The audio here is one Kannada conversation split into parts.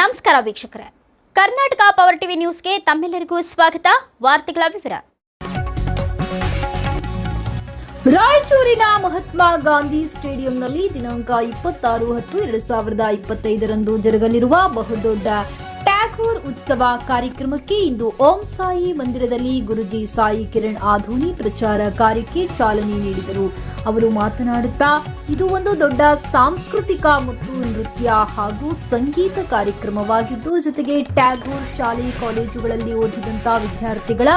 ನಮಸ್ಕಾರ ವೀಕ್ಷಕರೇ. ಕರ್ನಾಟಕ ಪವರ್ ಟಿವಿ ನ್ಯೂಸ್ಗೆ ತಮ್ಮೆಲ್ಲರಿಗೂ ಸ್ವಾಗತ. ವಾರ್ತೆಗಳ ವಿವರ. ರಾಯಚೂರಿನ ಮಹಾತ್ಮ ಗಾಂಧಿ ಸ್ಟೇಡಿಯಂನಲ್ಲಿ ದಿನಾಂಕ ಇಪ್ಪತ್ತಾರು ಹತ್ತು, ಎರಡು ಸಾವಿರದ ಇಪ್ಪತ್ತೈದರಂದು ಜರುಗಲಿರುವ ಬಹುದೊಡ್ಡ ಟ್ಯಾಗೋರ್ ಉತ್ಸವ ಕಾರ್ಯಕ್ರಮಕ್ಕೆ ಇಂದು ಓಂ ಸಾಯಿ ಮಂದಿರದಲ್ಲಿ ಗುರುಜಿ ಸಾಯಿ ಕಿರಣ್ ಆಧುನಿ ಪ್ರಚಾರ ಕಾರ್ಯಕ್ಕೆ ಚಾಲನೆ ನೀಡಿದರು. ಅವರು ಮಾತನಾಡುತ್ತಾ, ಇದು ಒಂದು ದೊಡ್ಡ ಸಾಂಸ್ಕೃತಿಕ ಮತ್ತು ನೃತ್ಯ ಹಾಗೂ ಸಂಗೀತ ಕಾರ್ಯಕ್ರಮವಾಗಿದ್ದು, ಜೊತೆಗೆ ಟ್ಯಾಗೋರ್ ಶಾಲೆ, ಕಾಲೇಜುಗಳಲ್ಲಿ ಓದಿದಂತ ವಿದ್ಯಾರ್ಥಿಗಳ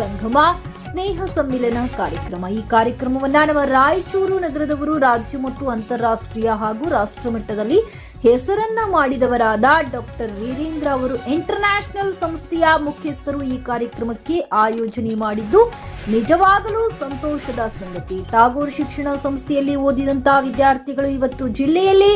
ಸಂಗಮ, ಸ್ನೇಹ ಸಮ್ಮಿಲನ ಕಾರ್ಯಕ್ರಮ. ಈ ಕಾರ್ಯಕ್ರಮವನ್ನ ನಮ್ಮ ರಾಯಚೂರು ನಗರದವರು ರಾಜ್ಯ ಮತ್ತು ಅಂತಾರಾಷ್ಟ್ರೀಯ ಹಾಗೂ ರಾಷ್ಟ್ರ ಮಟ್ಟದಲ್ಲಿ ಹೆಸರನ್ನ ಮಾಡಿದವರಾದ ಡಾಕ್ಟರ್ ವೀರೇಂದ್ರ ಅವರು ಇಂಟರ್ನ್ಯಾಷನಲ್ ಸಂಸ್ಥೆಯ ಮುಖ್ಯಸ್ಥರು ಈ ಕಾರ್ಯಕ್ರಮಕ್ಕೆ ಆಯೋಜನೆ ಮಾಡಿದ್ದು, ನಿಜವಾಗಲೂ ಸಂತೋಷದ ಸಂಗತಿ. ಟಾಗೋರ್ ಶಿಕ್ಷಣ ಸಂಸ್ಥೆಯಲ್ಲಿ ಓದಿದಂತಹ ವಿದ್ಯಾರ್ಥಿಗಳು ಇವತ್ತು ಜಿಲ್ಲೆಯಲ್ಲಿ,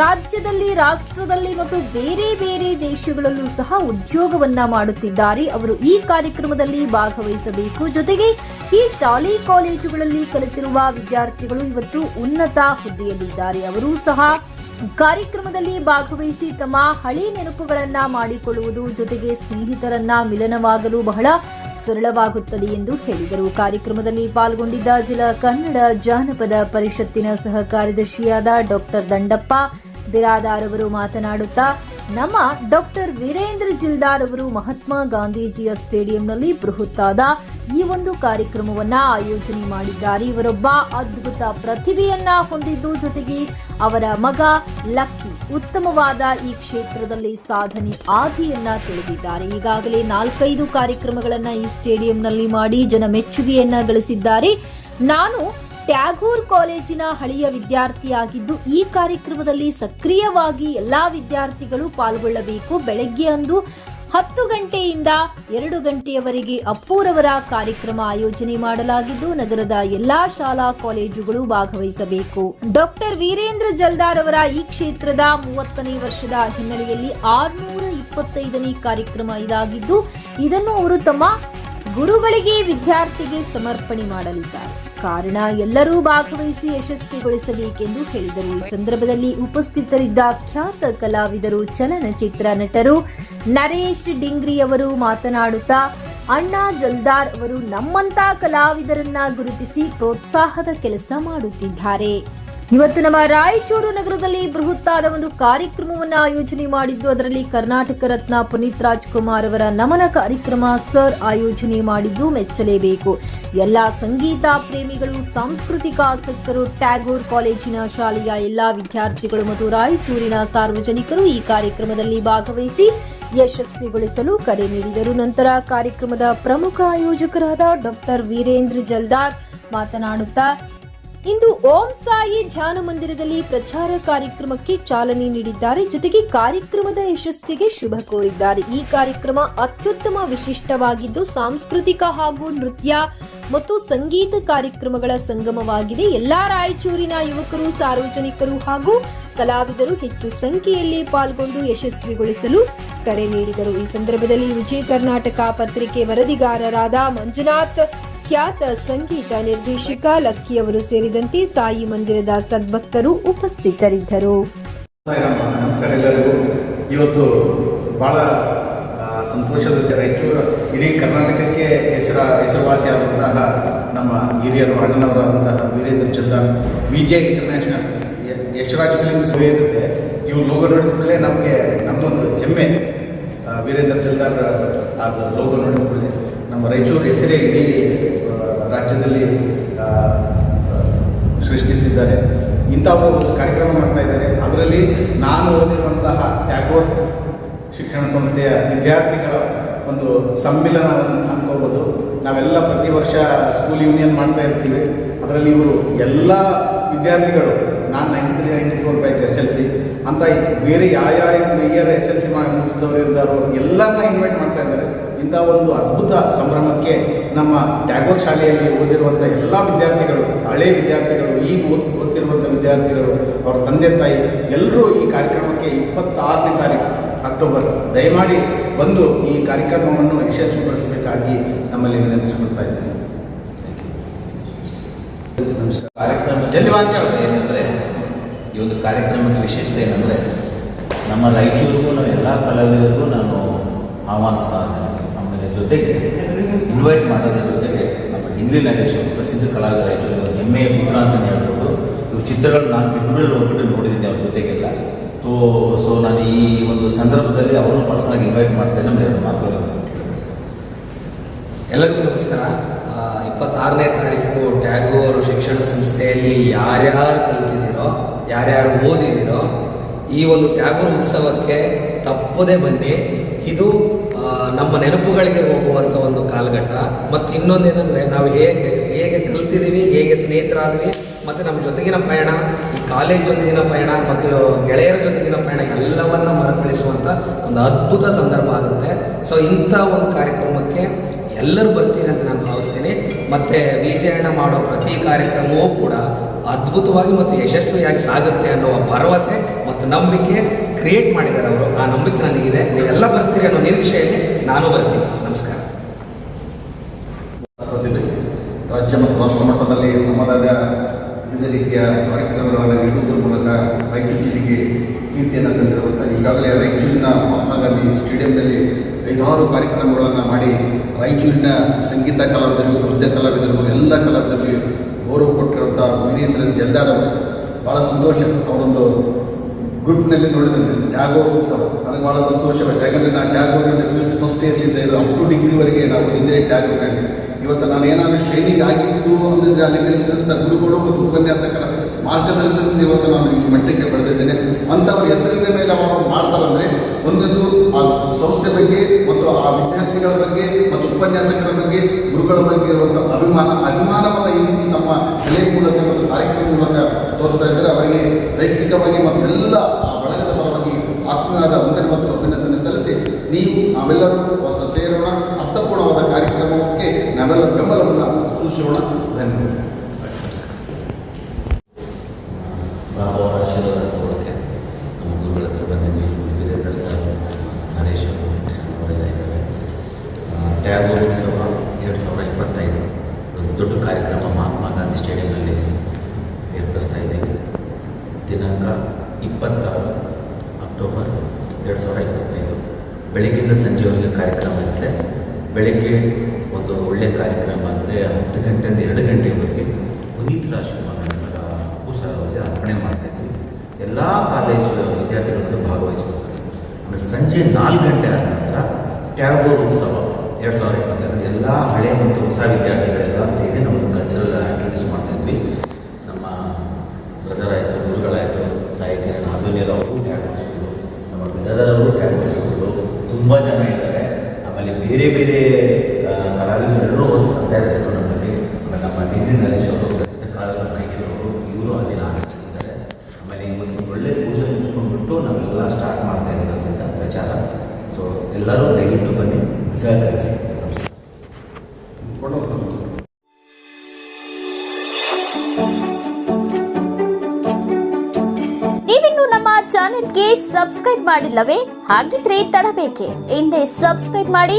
ರಾಜ್ಯದಲ್ಲಿ, ರಾಷ್ಟ್ರದಲ್ಲಿ ಮತ್ತು ಬೇರೆ ಬೇರೆ ದೇಶಗಳಲ್ಲೂ ಸಹ ಉದ್ಯೋಗವನ್ನ ಮಾಡುತ್ತಿದ್ದಾರೆ. ಅವರು ಈ ಕಾರ್ಯಕ್ರಮದಲ್ಲಿ ಭಾಗವಹಿಸಬೇಕು. ಜೊತೆಗೆ ಈ ಶಾಲೆ, ಕಾಲೇಜುಗಳಲ್ಲಿ ಕಲಿತಿರುವ ವಿದ್ಯಾರ್ಥಿಗಳು ಇವತ್ತು ಉನ್ನತ ಹುದ್ದೆಯಲ್ಲಿದ್ದಾರೆ. ಅವರೂ ಸಹ ಕಾರ್ಯಕ್ರಮದಲ್ಲಿ ಭಾಗವಹಿಸಿ ತಮ್ಮ ಹಳಿ ನೆನಪುಗಳನ್ನ ಮಾಡಿಕೊಳ್ಳುವುದು ಜೊತೆಗೆ ಸ್ನೇಹಿತರನ್ನ ಮಿಲನವಾಗಲು ಬಹಳ ಸರಳವಾಗುತ್ತದೆ ಎಂದು ಹೇಳಿದರು. ಕಾರ್ಯಕ್ರಮದಲ್ಲಿ ಪಾಲ್ಗೊಂಡಿದ್ದ ಜಿಲ್ಲಾ ಕನ್ನಡ ಜಾನಪದ ಪರಿಷತ್ತಿನ ಸಹ ಕಾರ್ಯದರ್ಶಿಯಾದ ಡಾಕ್ಟರ್ ದಂಡಪ್ಪ ಬಿರಾದಾರ್ ಅವರು ಮಾತನಾಡುತ್ತಾ, ನಮ್ಮ ಡಾಕ್ಟರ್ ವೀರೇಂದ್ರ ಜಿಲ್ದಾರ್ ಅವರು ಮಹಾತ್ಮ ಗಾಂಧೀಜಿಯ ಸ್ಟೇಡಿಯಂನಲ್ಲಿ ಬೃಹತ್ತಾದ ಈ ಒಂದು ಕಾರ್ಯಕ್ರಮವನ್ನ ಆಯೋಜನೆ ಮಾಡಿದ್ದಾರೆ. ಇವರೊಬ್ಬ ಅದ್ಭುತ ಪ್ರತಿಭೆಯನ್ನ ಹೊಂದಿದ್ದು ಜೊತೆಗೆ ಅವರ ಮಗ ಲಕ್ಕಿ ಉತ್ತಮವಾದ ಈ ಕ್ಷೇತ್ರದಲ್ಲಿ ಸಾಧನೆ ಆದಿಯನ್ನ ತಿಳಿದಿದ್ದಾರೆ. ಈಗಾಗಲೇ ನಾಲ್ಕೈದು ಕಾರ್ಯಕ್ರಮಗಳನ್ನ ಈ ಸ್ಟೇಡಿಯಂನಲ್ಲಿ ಮಾಡಿ ಜನ ಮೆಚ್ಚುಗೆಯನ್ನ ಗಳಿಸಿದ್ದಾರೆ. ನಾನು ಟ್ಯಾಗೂರ್ ಕಾಲೇಜಿನ ಹಳೆಯ ವಿದ್ಯಾರ್ಥಿಯಾಗಿದ್ದು ಈ ಕಾರ್ಯಕ್ರಮದಲ್ಲಿ ಸಕ್ರಿಯವಾಗಿ ಎಲ್ಲಾ ವಿದ್ಯಾರ್ಥಿಗಳು ಪಾಲ್ಗೊಳ್ಳಬೇಕು. ಬೆಳಗ್ಗೆ ಅಂದು ಹತ್ತು ಗಂಟೆಯಿಂದ ಎರಡು ಗಂಟೆಯವರೆಗೆ ಅಪ್ಪೂರವರ ಕಾರ್ಯಕ್ರಮ ಆಯೋಜನೆ ಮಾಡಲಾಗಿದ್ದು, ನಗರದ ಎಲ್ಲಾ ಶಾಲಾ ಕಾಲೇಜುಗಳು ಭಾಗವಹಿಸಬೇಕು. ಡಾಕ್ಟರ್ ವೀರೇಂದ್ರ ಜಲ್ದಾರ್ ಅವರ ಈ ಕ್ಷೇತ್ರದ ಮೂವತ್ತನೇ ವರ್ಷದ ಹಿನ್ನೆಲೆಯಲ್ಲಿ ಆರ್ನೂರ ಇಪ್ಪತ್ತೈದನೇ ಕಾರ್ಯಕ್ರಮ ಇದಾಗಿದ್ದು, ಇದನ್ನು ಅವರು ತಮ್ಮ ಗುರುಗಳಿಗೆ, ವಿದ್ಯಾರ್ಥಿಗೆ ಸಮರ್ಪಣೆ ಮಾಡಲಿದ್ದಾರೆ. ಕಾರಣ ಎಲ್ಲರೂ ಭಾಗವಹಿಸಿ ಯಶಸ್ವಿಗೊಳಿಸಬೇಕೆಂದು ಹೇಳಿದರು. ಈ ಸಂದರ್ಭದಲ್ಲಿ ಉಪಸ್ಥಿತರಿದ್ದ ಖ್ಯಾತ ಕಲಾವಿದರು, ಚಲನಚಿತ್ರ ನಟರು ನರೇಶ್ ಡಿಂಗ್ರಿ ಅವರು ಮಾತನಾಡುತ್ತಾ, ಅಣ್ಣಾ ಜಲ್ದಾರ್ ಅವರು ನಮ್ಮಂತ ಕಲಾವಿದರನ್ನ ಗುರುತಿಸಿ ಪ್ರೋತ್ಸಾಹದ ಕೆಲಸ ಮಾಡುತ್ತಿದ್ದಾರೆ. ಇವತ್ತು ನಮ್ಮ ರಾಯಚೂರು ನಗರದಲ್ಲಿ ಬೃಹತ್ತಾದ ಒಂದು ಕಾರ್ಯಕ್ರಮವನ್ನು ಆಯೋಜನೆ ಮಾಡಿದ್ದು, ಅದರಲ್ಲಿ ಕರ್ನಾಟಕ ರತ್ನ ಪುನೀತ್ ರಾಜ್ಕುಮಾರ್ ಅವರ ನಮನ ಕಾರ್ಯಕ್ರಮ ಸರ್ ಆಯೋಜನೆ ಮಾಡಿದ್ದು ಮೆಚ್ಚಲೇಬೇಕು. ಎಲ್ಲ ಸಂಗೀತ ಪ್ರೇಮಿಗಳು, ಸಾಂಸ್ಕೃತಿಕ ಆಸಕ್ತರು, ಟ್ಯಾಗೋರ್ ಕಾಲೇಜಿನ ಶಾಲೆಯ ಎಲ್ಲಾ ವಿದ್ಯಾರ್ಥಿಗಳು ಮತ್ತು ರಾಯಚೂರಿನ ಸಾರ್ವಜನಿಕರು ಈ ಕಾರ್ಯಕ್ರಮದಲ್ಲಿ ಭಾಗವಹಿಸಿ ಯಶಸ್ವಿಗೊಳಿಸಲು ಕರೆ ನೀಡಿದರು. ನಂತರ ಕಾರ್ಯಕ್ರಮದ ಪ್ರಮುಖ ಆಯೋಜಕರಾದ ಡಾಕ್ಟರ್ ವೀರೇಂದ್ರ ಜಲ್ದಾರ್ ಮಾತನಾಡುತ್ತಾ ಇಂದು ಓಂ ಸಾಯಿ ಧ್ಯಾನ ಮಂದಿರದಲ್ಲಿ ಪ್ರಚಾರ ಕಾರ್ಯಕ್ರಮಕ್ಕೆ ಚಾಲನೆ ನೀಡಿದ್ದಾರೆ. ಜೊತೆಗೆ ಕಾರ್ಯಕ್ರಮದ ಯಶಸ್ಸಿಗೆ ಶುಭ ಕೋರಿದ್ದಾರೆ. ಈ ಕಾರ್ಯಕ್ರಮ ಅತ್ಯುತ್ತಮ ವಿಶಿಷ್ಟವಾಗಿದ್ದು, ಸಾಂಸ್ಕೃತಿಕ ಹಾಗೂ ನೃತ್ಯ ಮತ್ತು ಸಂಗೀತ ಕಾರ್ಯಕ್ರಮಗಳ ಸಂಗಮವಾಗಿದೆ. ಎಲ್ಲಾ ರಾಯಚೂರಿನ ಯುವಕರು, ಸಾರ್ವಜನಿಕರು ಹಾಗೂ ಕಲಾವಿದರು ಹೆಚ್ಚು ಸಂಖ್ಯೆಯಲ್ಲಿ ಪಾಲ್ಗೊಂಡು ಯಶಸ್ವಿಗೊಳಿಸಲು ಕರೆ ನೀಡಿದರು. ಈ ಸಂದರ್ಭದಲ್ಲಿ ವಿಜಯ ಕರ್ನಾಟಕ ಪತ್ರಿಕೆ ವರದಿಗಾರರಾದ ಮಂಜುನಾಥ್ ಖ್ಯಾತ ಸಂಗೀತ ನಿರ್ದೇಶಕ ಲಕ್ಕಿ ಅವರು ಸೇರಿದಂತೆ ಸಾಯಿ ಮಂದಿರದ ಸದ್ಭಕ್ತರು ಉಪಸ್ಥಿತರಿದ್ದರು. ನಮಸ್ಕಾರ ಎಲ್ಲರಿಗೂ. ಇವತ್ತು ಬಹಳ ಸಂತೋಷದ. ರಾಯಚೂರು ಇಡೀ ಕರ್ನಾಟಕಕ್ಕೆ ಹೆಸರ ಹೆಸರುವಾಸಿಯಾದಂತಹ ನಮ್ಮ ಹಿರಿಯರು, ಅಣ್ಣನವರಾದಂತಹ ವೀರೇಂದ್ರ ಚಂದನ್, ವಿಜಯ್ ಇಂಟರ್ನ್ಯಾಷನಲ್ ಯಶರಾಜ್ ಫಿಲಿಮ್ಸ್ ಇರುತ್ತೆ. ಇವ್ರು ಲೋಗೋ ನೋಡಿದ ಕೂಡಲೇ ನಮಗೆ ನಮ್ಮೊಂದು ಹೆಮ್ಮೆ. ವೀರೇಂದ್ರ ಚಲ್ದಾರ್ ಅದು ಲೋಗೋ ನೋಡಿದ ಕೂಡಲೇ ನಮ್ಮ ರಾಯಚೂರು ಹೆಸರೇ ಇಡೀ ರಾಜ್ಯದಲ್ಲಿ ಸೃಷ್ಟಿಸಿದ್ದಾರೆ. ಇಂಥವರು ಒಂದು ಕಾರ್ಯಕ್ರಮ ಮಾಡ್ತಾ ಇದ್ದಾರೆ. ಅದರಲ್ಲಿ ನಾನು ಓದಿರುವಂತಹ ಟ್ಯಾಗೋರ್ ಶಿಕ್ಷಣ ಸಂಸ್ಥೆಯ ವಿದ್ಯಾರ್ಥಿಗಳ ಒಂದು ಸಮ್ಮಿಲನವನ್ನು ಅನ್ಕೋಬೋದು ನಾವೆಲ್ಲ ಪ್ರತಿ ವರ್ಷ ಸ್ಕೂಲ್ ಯೂನಿಯನ್ ಮಾಡ್ತಾ ಇರ್ತೀವಿ. ಅದರಲ್ಲಿ ಇವರು ಎಲ್ಲ ವಿದ್ಯಾರ್ಥಿಗಳು, ನಾನು ninety three ninety four batch S L C, ಅಂತ ಬೇರೆ ಯಾವ ಯಾವ ಇಯರ್ ಎಸ್ ಎಲ್ ಸಿ ಮುಗಿಸಿದವರು ಇದ್ದಾರೋ ಎಲ್ಲರನ್ನ ಇನ್ವೈಟ್ ಮಾಡ್ತಾ ಇದ್ದಾರೆ. ಇಂಥ ಒಂದು ಅದ್ಭುತ ಸಂಭ್ರಮಕ್ಕೆ ನಮ್ಮ ಟ್ಯಾಗೋರ್ ಶಾಲೆಯಲ್ಲಿ ಓದಿರುವಂಥ ಎಲ್ಲ ವಿದ್ಯಾರ್ಥಿಗಳು, ಹಳೆ ವಿದ್ಯಾರ್ಥಿಗಳು, ಈಗ ಓದ್ ಓದ್ತಿರುವಂಥ ವಿದ್ಯಾರ್ಥಿಗಳು, ಅವರ ತಂದೆ ತಾಯಿ ಎಲ್ಲರೂ ಈ ಕಾರ್ಯಕ್ರಮಕ್ಕೆ ಇಪ್ಪತ್ತಾರನೇ ತಾರೀಕು, ಅಕ್ಟೋಬರ್. ದಯಮಾಡಿ ಬಂದು ಈ ಕಾರ್ಯಕ್ರಮವನ್ನು ಯಶಸ್ವಿಗೊಳಿಸಬೇಕಾಗಿ ನಮ್ಮಲ್ಲಿ ವಿನಂತಿಸಿಕೊಳ್ತಾ ಇದ್ದೇನೆ. ನಮಸ್ಕಾರ. ಕಾರ್ಯಕ್ರಮ ಏನಂದರೆ, ಈ ಒಂದು ಕಾರ್ಯಕ್ರಮದ ವಿಶೇಷತೆ ಏನಂದರೆ, ನಮ್ಮ ರಾಯಚೂರಿಗೂ ನಾವು ಎಲ್ಲ ಕಲಾವಿದರಿಗೂ ನಾನು ಆಹ್ವಾನಿಸ್ತಾ ಇದ್ದೇನೆ. ಜೊತೆಗೆ ಇನ್ವೈಟ್ ಮಾಡೋದ್ರ ಜೊತೆಗೆ ನಮ್ಮ ನರೇಶ್ ಅವರು ಪ್ರಸಿದ್ಧ ಕಲಾವಿದರ ರಾಯಚೂರು ಹೆಮ್ಮೆಯ ಪುತ್ರ ಅಂತಲೇ ಹೇಳ್ಬೋದು. ಇವ್ರ ಚಿತ್ರಗಳು ನಾನು ಬೆಂಗಳೂರಲ್ಲಿ ಹೋಗ್ಬಿಟ್ಟು ನೋಡಿದ್ದೀನಿ ಅವ್ರ ಜೊತೆಗೆಲ್ಲ. ತೋ ಸೊ ನಾನು ಈ ಒಂದು ಸಂದರ್ಭದಲ್ಲಿ ಅವರನ್ನು ಪರ್ಸನಾಗಿ ಇನ್ವೈಟ್ ಮಾಡ್ತೇನೆ ನಮ್ಮ ಮಾತುಗಳನ್ನು ಎಲ್ಲರಿಗೂ ನಮಸ್ಕಾರ. ಇಪ್ಪತ್ತಾರನೇ ತಾರೀಕು ಟ್ಯಾಗೋರ್ ಶಿಕ್ಷಣ ಸಂಸ್ಥೆಯಲ್ಲಿ ಯಾರ್ಯಾರು ಕಲ್ತಿದ್ದೀರೋ, ಯಾರ್ಯಾರು ಓದಿದ್ದೀರೋ, ಈ ಒಂದು ಟ್ಯಾಗೋರ್ ಉತ್ಸವಕ್ಕೆ ತಪ್ಪದೇ ಬನ್ನಿ. ಇದು ನಮ್ಮ ನೆನಪುಗಳಿಗೆ ಹೋಗುವಂಥ ಒಂದು ಕಾಲಘಟ್ಟ. ಮತ್ತು ಇನ್ನೊಂದೇನೆಂದರೆ ನಾವು ಹೇಗೆ ಹೇಗೆ ಕಲ್ತಿದ್ದೀವಿ ಹೇಗೆ ಸ್ನೇಹಿತರಾದ್ವಿ, ಮತ್ತು ನಮ್ಮ ಜೊತೆಗಿನ ಪಯಣ ಈ ಕಾಲೇಜ್ ಜೊತೆಗಿನ ಪಯಣ ಮತ್ತು ಗೆಳೆಯರ ಜೊತೆಗಿನ ಪಯಣ ಎಲ್ಲವನ್ನ ಮರುಕಳಿಸುವಂಥ ಒಂದು ಅದ್ಭುತ ಸಂದರ್ಭ ಆಗುತ್ತೆ. ಸೊ ಇಂಥ ಒಂದು ಕಾರ್ಯಕ್ರಮಕ್ಕೆ ಎಲ್ಲರೂ ಬರ್ತೀನಿ ಅಂತ ನಾನು ಭಾವಿಸ್ತೀನಿ. ಮತ್ತು ವಿಜಯಣ ಮಾಡೋ ಪ್ರತಿ ಕಾರ್ಯಕ್ರಮವೂ ಕೂಡ ಅದ್ಭುತವಾಗಿ ಮತ್ತು ಯಶಸ್ವಿಯಾಗಿ ಸಾಗುತ್ತೆ ಅನ್ನೋ ಭರವಸೆ ಮತ್ತು ನಂಬಿಕೆ ಕ್ರಿಯೇಟ್ ಮಾಡಿದ್ದಾರೆ ಅವರು. ಆ ನಂಬಿಕೆ ನನಗಿದೆ. ನೀವೆಲ್ಲ ಬರ್ತೀರಿ ಅನ್ನೋ ನಿರೀಕ್ಷೆಯಲ್ಲಿ ನಾನು ಬರ್ತೀನಿ. ನಮಸ್ಕಾರ. ರಾಜ್ಯ ಮತ್ತು ರಾಷ್ಟ್ರ ಮಟ್ಟದಲ್ಲಿ ತಮ್ಮದಾದ ವಿವಿಧ ರೀತಿಯ ಕಾರ್ಯಕ್ರಮಗಳನ್ನು ನೀಡುವುದರ ಮೂಲಕ ರಾಯಚೂರು ಜಿಲ್ಲೆಗೆ ಕೀರ್ತಿಯನ್ನು ತಂದಿರುವಂಥ ಈಗಾಗಲೇ ರಾಯಚೂರಿನ ಮಹಾತ್ಮ ಗಾಂಧಿ ಸ್ಟೇಡಿಯಂನಲ್ಲಿ ಐದಾರು ಕಾರ್ಯಕ್ರಮಗಳನ್ನು ಮಾಡಿ ರಾಯಚೂರಿನ ಸಂಗೀತ ಕಲಾವಿದರಿಗೂ, ನೃತ್ಯ ಕಲಾವಿದರಿಗೂ, ಎಲ್ಲ ಕಲಾವಿದರಿಗೂ ಗೌರವ ಕೊಟ್ಟಿರುವಂಥ ವೀರೇಂದ್ರ ಜಲ್ದಾರ್ ಭಾಳ ಸಂತೋಷ. ಅವರೊಂದು ಗ್ರೂಪ್ನಲ್ಲಿ ನೋಡಿದ್ದೇನೆ ಟ್ಯಾಗೋರ್ ಉತ್ಸವ. ನನಗೆ ಭಾಳ ಸಂತೋಷವಾಯಿತು ಯಾಕಂದರೆ ನಾನು ಟ್ಯಾಗೋರ್ನಲ್ಲಿ ಯೂನಿವರ್ಸಿಟಿ ಫಸ್ಟ್ ಇಯರ್ಲಿಂದ ಹಿಡಿದು ಅಪ್ ಟು ಡಿಗ್ರಿವರೆಗೆ ನಾವು ಇದೇ ಟ್ಯಾಗೋರ್ನಲ್ಲಿ ಇವತ್ತು ನಾನು ಏನಾದರೂ ಶ್ರೇಣಿಗೆ ಆಗಿದ್ದು ಅಂದರೆ ಅಲ್ಲಿ ಕಲಿಸಿದಂಥ ಗುರುಗಳು ಮತ್ತು ಉಪನ್ಯಾಸಕರ ಮಾರ್ಗದರ್ಶನದಿಂದ ಇವತ್ತು ನಾನು ಈ ಮಟ್ಟಕ್ಕೆ ಬೆಳೆದಿದ್ದೇನೆ. ಅಂಥವ್ರ ಹೆಸರಿನ ಮೇಲೆ ಅವರು ಮಾಡ್ತಾರಂದರೆ ಒಂದೊಂದು ಆ ಸಂಸ್ಥೆ ಬಗ್ಗೆ ಮತ್ತು ಆ ವಿದ್ಯಾರ್ಥಿಗಳ ಬಗ್ಗೆ ಮತ್ತು ಉಪನ್ಯಾಸಕರ ಬಗ್ಗೆ ಗುರುಗಳ ಬಗ್ಗೆ ಇರುವಂಥ ಅಭಿಮಾನ. ಅಭಿಮಾನವನ್ನು ಈ ರೀತಿ ನಮ್ಮ ಕಲೆ ಮೂಲಕ ಮತ್ತು ಕಾರ್ಯಕ್ರಮ ಮೂಲಕ ತೋರಿಸ್ತಾ ಇದ್ದಾರೆ. ಅವರಿಗೆ ವೈಯಕ್ತಿಕವಾಗಿ ಮತ್ತು ಎಲ್ಲ ಆ ಬಳಗದ ಪರವಾಗಿ ಆತ್ಮೀಯವಾದ ವಂದನೆ ಮತ್ತು ಅಭಿನಂದನೆ ಸಲ್ಲಿಸಿ ನೀವು ನಾವೆಲ್ಲರೂ ಒಂದು ಸೇರೋಣ, ಅರ್ಥಪೂರ್ಣವಾದ ಕಾರ್ಯಕ್ರಮಕ್ಕೆ ನಾವೆಲ್ಲ ಬೆಂಬಲವನ್ನು ಸೂಚಿಸೋಣ. ಧನ್ಯವಾದ. ಟ್ಯಾಗೋರ್ ಉತ್ಸವ ಎರಡು ಸಾವಿರದ ಇಪ್ಪತ್ತೈದು, ಒಂದು ದೊಡ್ಡ ಕಾರ್ಯಕ್ರಮ ಮಹಾತ್ಮ ಗಾಂಧಿ ಸ್ಟೇಡಿಯಂನಲ್ಲಿ ದಿನಾಂಕ ಇಪ್ಪತ್ತಾರು ಅಕ್ಟೋಬರ್ ಎರಡು ಸಾವಿರದ ಇಪ್ಪತ್ತೈದು. ಬೆಳಗ್ಗಿಂದ ಸಂಜೆವರೆಗೆ ಕಾರ್ಯಕ್ರಮ ಇರುತ್ತೆ. ಬೆಳಗ್ಗೆ ಒಂದು ಒಳ್ಳೆಯ ಕಾರ್ಯಕ್ರಮ ಅಂದರೆ ಹತ್ತು ಗಂಟೆಯಿಂದ ಎರಡು ಗಂಟೆವರೆಗೆ ಪುನೀತ್ ರಾಜ್ಕುಮಾರ್ ಅವರ ಪುಸ್ತಕ ಅವರಿಗೆ ಅರ್ಪಣೆ ಮಾಡ್ತಾಯಿದ್ವಿ ಎಲ್ಲ ಕಾಲೇಜು ವಿದ್ಯಾರ್ಥಿಗಳು ಭಾಗವಹಿಸಬೇಕು. ಆಮೇಲೆ ಸಂಜೆ ನಾಲ್ಕು ಗಂಟೆ ಆದ ನಂತರ ಟ್ಯಾಗೋರ್ ಉತ್ಸವ ಎರಡು ಸಾವಿರದ ಇಪ್ಪತ್ತೈದು. ಎಲ್ಲ ಹಳೆ ಮತ್ತು ಹೊಸ ವಿದ್ಯಾರ್ಥಿಗಳೆಲ್ಲ ಸೇರಿ ನಮ್ಮ ಕಲ್ಚರಲ್ ಆ್ಯಕ್ಟಿವಿಟೀಸ್ ಮಾಡ್ತಾ ಇದ್ವಿ ನಮ್ಮ ಬ್ರದರ್ ಆಯಿತು ಗುರುಗಳಾಯಿತು ಸಾಹಿತ್ಯ ನಾದೋನಿಯಲ್ ಅವರು ಟ್ಯಾಗೋರ್ ಸ್ಕೂಲು ನಮ್ಮ ಬ್ರದರ್ ಅವರು ಟ್ಯಾಗೋರ್ ಸ್ಕೂಲು ತುಂಬ ಜನ ಇದ್ದಾರೆ ಆಮೇಲೆ ಬೇರೆ ಕಲಾವಿದರೆಲ್ಲರೂ ಒಂದು ಬರ್ತಾ ಇದ್ದಾರೆ ನಮ್ಮಲ್ಲಿ ಆಮೇಲೆ ನಮ್ಮ ಡಿಗ್ರಿ ನರೇಶ್ ಅವರು ಪ್ರಸಿದ್ಧ ಕಲಾವಿದ ರಾಯಚೂರು ಅವರು ಇವರು ಅಲ್ಲಿ ಆಗಮಿಸಿದ್ದಾರೆ. ಆಮೇಲೆ ಇವತ್ತು ಒಳ್ಳೆ ಪೂಜೆ ಮುಗಿಸ್ಕೊಂಡ್ಬಿಟ್ಟು ನಾವೆಲ್ಲ ಸ್ಟಾರ್ಟ್ ಮಾಡ್ತಾ ಇರೋದ್ರಿಂದ ಪ್ರಚಾರ. ಸೊ ಎಲ್ಲರೂ ದಯವಿಟ್ಟು ಬನ್ನಿ, ಸಹಕರಿಸಿ. ಚಾನೆಲ್ಗೆ ಸಬ್ಸ್ಕ್ರೈಬ್ ಮಾಡಿಲ್ಲವೇ? ಹಾಗಿದ್ರೆ ತಡಬೇಕೆ. ಹಿಂದೆ ಸಬ್ಸ್ಕ್ರೈಬ್ ಮಾಡಿ